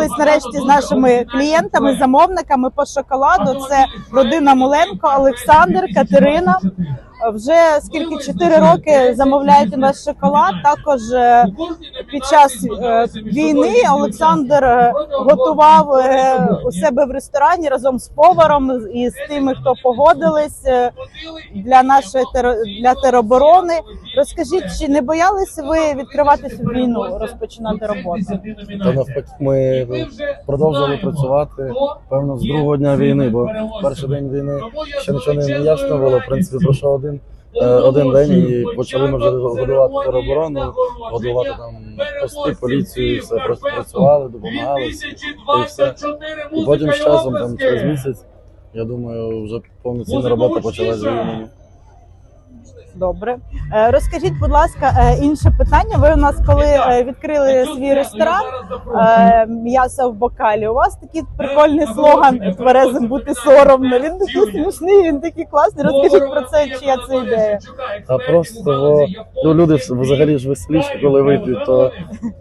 зустрілись нарешті з нашими клієнтами, замовниками по шоколаду. Це родина Моленко, Олександр, Катерина. Вже скільки 4 роки замовляють у нас шоколад. Також е, під час е, війни Олександр е, готував у себе в ресторані разом з поваром і з тими, хто погодились для нашої теро- для тероборони. Розкажіть, чи не боялися ви відкриватися в війну, розпочинати роботу? Та навпаки, ми продовжували працювати певно з другого дня війни, бо перший день війни ще нічого не ясно було. В принципі, пройшов один, один день і почали ми вже годувати тероборону, годувати там пости, поліцію, все просто працювали, допомагали і все. І потім з часом, там через місяць, я думаю, вже повноцінна робота почалася з війною. Добре, Е, розкажіть, будь ласка, е, інше питання. Ви у нас коли е, відкрили свій ресторан м'ясо в бокалі. У вас такий прикольний слоган тверезим бути соромно. Він такий смішний, він такий класний. Розкажіть про це, чия це ідея. А просто ну, люди взагалі ж веселіші, коли вип'ють, то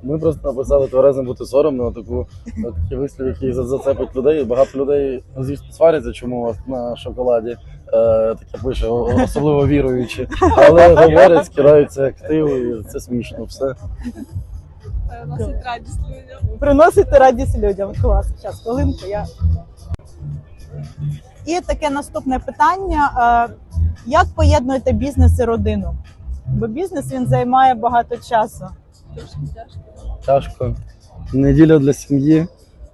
ми просто написали тверезим бути соромно на таку такі вислів, які за- зацепить людей. Багато людей звісно сваряться, чому вас на шоколаді е, таке пише, особливо віруючі, але говорять, скираються активу, і це смішно все. Носить радість людям. Приносити радість людям. Клас. Зараз, хвилинку, я. І таке наступне питання: Е, як поєднуєте бізнес і родину? Бо бізнес він займає багато часу. Тяжко. Тяжко. Неділя для сім'ї,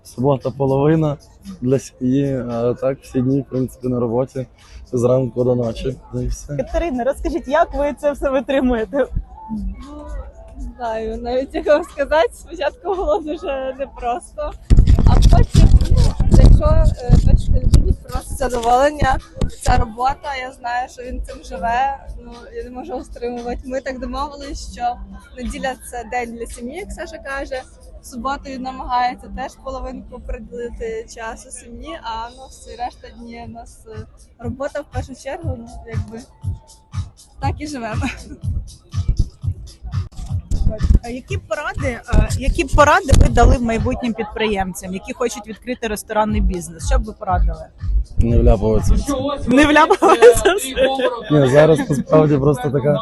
субота половина для сім'ї, а так всі дні, в принципі, на роботі зранку до ночі. Ну і все. Катерина, розкажіть, як ви це все витримуєте? Ну, не знаю, навіть як вам сказати, спочатку було дуже непросто, а потім, ну, якщо е, бачите, людині приносить задоволення, ця робота, я знаю, що він цим живе, ну я не можу стримувати. Ми так домовились, що неділя це день для сім'ї, як Саша каже. Він намагається теж половинку приділити часу сім'ї, а ну всі решта дні у нас е, робота в першу чергу, ну якби так і живемо. А Які поради, е, які поради ви дали майбутнім підприємцям, які хочуть відкрити ресторанний бізнес? Що б ви порадили? Не вляпуватися. Не вляпалися Ні, зараз насправді просто така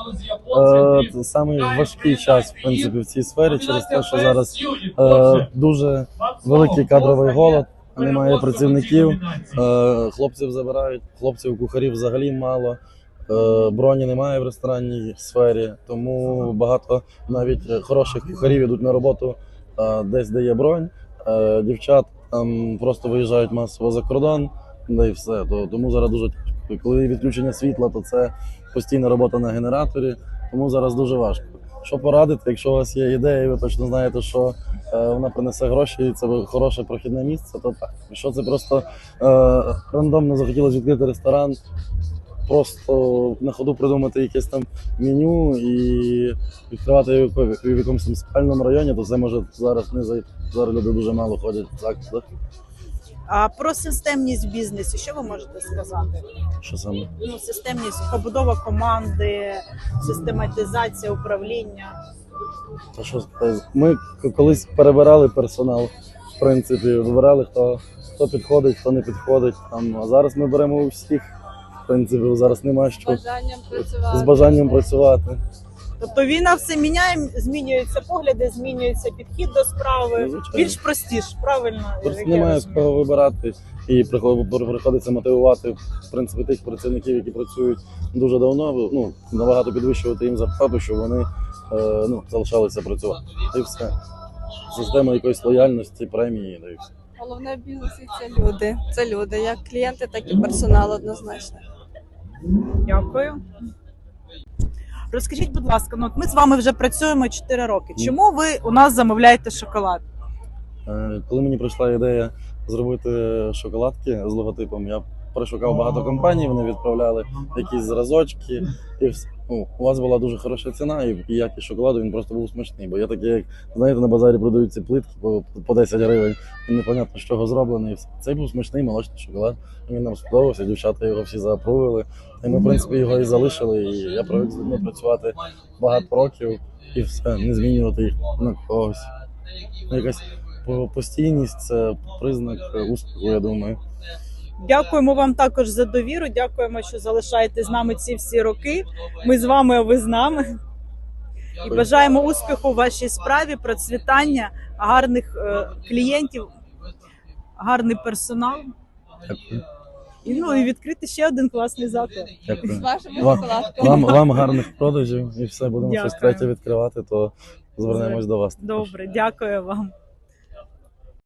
е, самий важкий час, в принципі, в цій сфері, через те, що зараз е, дуже великий кадровий голод, немає працівників, е, хлопців забирають, хлопців кухарів взагалі мало. Е, Броні немає в ресторанній сфері, тому багато навіть хороших кухарів йдуть на роботу десь, де є бронь. Е, Дівчат там просто виїжджають масово за кордон, да і все. То, тому зараз дуже. Коли відключення світла, то це постійна робота на генераторі, тому зараз дуже важко. Що порадити, якщо у вас є ідея, і ви точно знаєте, що е, вона принесе гроші, і це хороше прохідне місце, то так. Якщо це просто е, рандомно захотілося відкрити ресторан, просто на ходу придумати якесь там меню і відкривати його в якомусь там спальному районі, то це може зараз не зайти. Зараз люди дуже мало ходять в закладах. А про системність в бізнесі, що ви можете сказати? Що саме? Ну, системність, побудова команди, систематизація управління. Та що ми колись перебирали персонал, в принципі, вибирали, хто, хто підходить, хто не підходить. Там, а зараз ми беремо у всіх. В принципі, зараз немає З що бажанням працювати. з бажанням працювати. Тобто війна все міняє, змінюються погляди, змінюється підхід до справи. Ну, звичайно. Більш простіш, правильно? Просто як я немає з розумію. кого вибирати, і приход- приходиться мотивувати в принципі тих працівників, які працюють дуже давно. Ну набагато підвищувати їм зарплату, щоб вони е, ну залишалися працювати. Й все. Система якоїсь лояльності, премії, все. Головне в бізнесі це люди. Це люди, як клієнти, так і персонал однозначно. Дякую. Розкажіть, будь ласка, ну от ми з вами вже працюємо 4 роки. Чому ви у нас замовляєте шоколад? Е, Коли мені прийшла ідея зробити шоколадки з логотипом, я перешукав багато компаній, вони відправляли якісь зразочки, і. Ну, у вас була дуже хороша ціна, і якість шоколаду він просто був смачний. Бо я такі, як знаєте, на базарі продають ці плитки по, по 10 гривень, і непонятно, з чого зроблений. І все. Цей був смачний молочний шоколад. Він нам сподобався, дівчата його всі заапрували. І ми, в принципі, його і залишили. І я привик з людьми працювати багато років і все, не змінювати їх на когось. Якась по- постійність це признак успіху, я думаю. Дякуємо вам також за довіру. Дякуємо, що залишаєте з нами ці всі роки. Ми з вами, а ви з нами. І бажаємо успіху в вашій справі, процвітання, гарних е, клієнтів, гарний персонал. Дякую. І ну і відкрити ще один класний заклад. Дякую. З вашими Вам- шоколадками. Вам, вам гарних продажів і все, будемо щось Дякую. третє відкривати, то звернемось до вас. також. Добре, дякую вам.